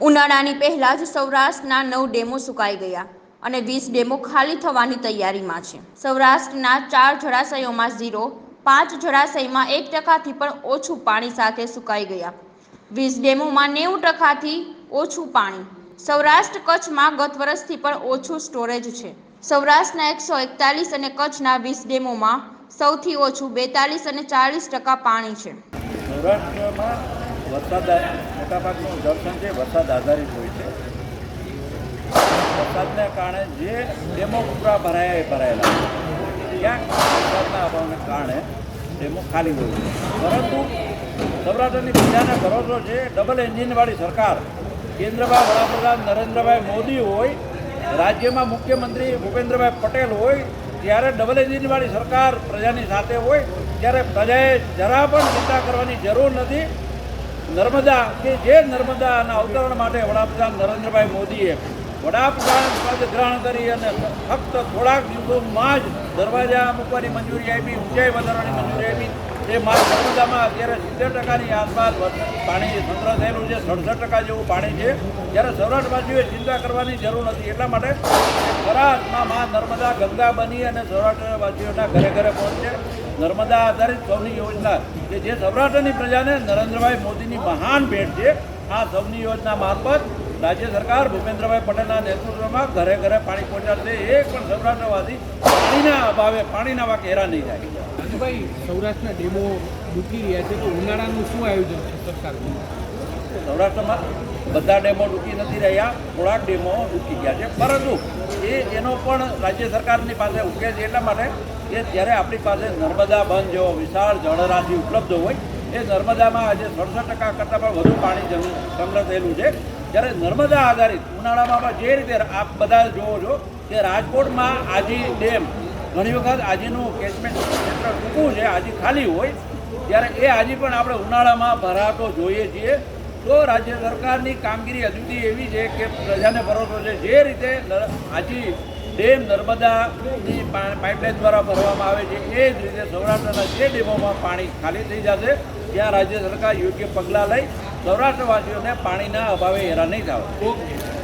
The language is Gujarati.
ઉનાળાની પહેલા જ સૌરાષ્ટ્રના નવ ડેમો સુકાઈ ગયા અને વીસ ડેમો ખાલી થવાની તૈયારીમાં છે. સૌરાષ્ટ્રના ચાર જળાશયોમાં ઝીરો, પાંચ જળાશયમાં એક ટકાથી પણ ઓછું પાણી સાથે સુકાઈ ગયા. વીસ ડેમોમાં નેવું ટકાથી ઓછું પાણી. સૌરાષ્ટ્ર કચ્છમાં ગત વર્ષથી પણ ઓછું સ્ટોરેજ છે. સૌરાષ્ટ્રના એકસો એકતાલીસ અને કચ્છના વીસ ડેમોમાં સૌથી ઓછું બેતાલીસ અને ચાલીસ ટકા પાણી છે. સૌરાષ્ટ્રમાં વરસાદ મોટાભાગનું જળસંચય છે, વરસાદ આધારિત હોય છે. વરસાદને કારણે જે ડેમો પૂરા ભરાયા એ ભરાયેલા. ક્યાંક વરસાદના અભાવને કારણે ડેમો ખાલી હોય છે. પરંતુ સૌરાષ્ટ્રની પ્રજાને ભરોસો છે ડબલ એન્જિનવાળી સરકાર, કેન્દ્રમાં વડાપ્રધાન નરેન્દ્રભાઈ મોદી હોય, રાજ્યમાં મુખ્યમંત્રી ભૂપેન્દ્રભાઈ પટેલ હોય ત્યારે ડબલ એન્જિનવાળી સરકાર પ્રજાની સાથે હોય, ત્યારે પ્રજાએ જરા પણ ચિંતા કરવાની જરૂર નથી. નર્મદા કે જે નર્મદાના અવતરણ માટે વડાપ્રધાન નરેન્દ્રભાઈ મોદીએ વડાપ્રધાન પદ ગ્રહણ કરી અને ફક્ત થોડાક દિવસોમાં જ દરવાજા મૂકવાની મંજૂરી આપી, ઊંચાઈ વધારવાની મંજૂરી આપી. તે માર્ગ નર્મદામાં અત્યારે સિત્તેર ટકાની આસપાસ પાણી સંગ્રહ થયેલું છે, સડસઠ ટકા જેવું પાણી છે. જ્યારે સૌરાષ્ટ્રવાસીઓએ ચિંતા કરવાની જરૂર નથી. એટલા માટે ખરામાં માં નર્મદા ગંગા બની અને સૌરાષ્ટ્રવાસીઓના ઘરે ઘરે પહોંચે. નર્મદા આધારિત સૌની યોજના કે જે સૌરાષ્ટ્રની પ્રજાને નરેન્દ્રભાઈ મોદીની મહાન ભેટ છે, આ સૌની યોજના મારફત રાજ્ય સરકાર ભૂપેન્દ્રભાઈ પટેલના નેતૃત્વમાં ઘરે ઘરે પાણી પહોંચાડશે. એક પણ સૌરાષ્ટ્રવાસી પાણીના અભાવે પાણીના વાકે હેરાન નહીં થાય. રાજુભાઈ સૌરાષ્ટ્રના ડેમો ડૂબી રહ્યા છે તો ઉનાળાનું શું આયોજન છે સરકારનું? સૌરાષ્ટ્રમાં બધા ડેમો ડૂબી નથી રહ્યા, થોડાક ડેમો ડૂબી ગયા છે. પરંતુ એ એનો પણ રાજ્ય સરકારની પાસે ઉકેલ છે એટલા માટે કે જ્યારે આપણી પાસે નર્મદા બંધ જેવો વિશાળ જળરાશિ ઉપલબ્ધ હોય, એ નર્મદામાં આજે સડસઠ ટકા કરતાં પણ વધુ પાણી સંગ્રહ થયેલું છે. જ્યારે નર્મદા આધારિત ઉનાળામાં પણ જે રીતે આપ બધા જોવો છો કે રાજકોટમાં આજી ડેમ, ઘણી વખત આજીનું કેચમેન્ટ ક્ષેત્ર છે હજી ખાલી હોય, ત્યારે એ હજી પણ આપણે ઉનાળામાં ભરાતો જોઈએ છીએ. તો રાજ્ય સરકારની કામગીરી અદ્વિતીય એવી છે કે પ્રજાને ભરોસો છે. જે રીતે આજી ડેમ નર્મદાની પાઇપલાઇન દ્વારા ભરવામાં આવે છે, એ જ રીતે સૌરાષ્ટ્રના જે ડેમોમાં પાણી ખાલી થઈ જશે, ત્યાં રાજ્ય સરકાર યોગ્ય પગલાં લઈ સૌરાષ્ટ્રવાસીઓને પાણીના અભાવે હેરાન નહીં થાય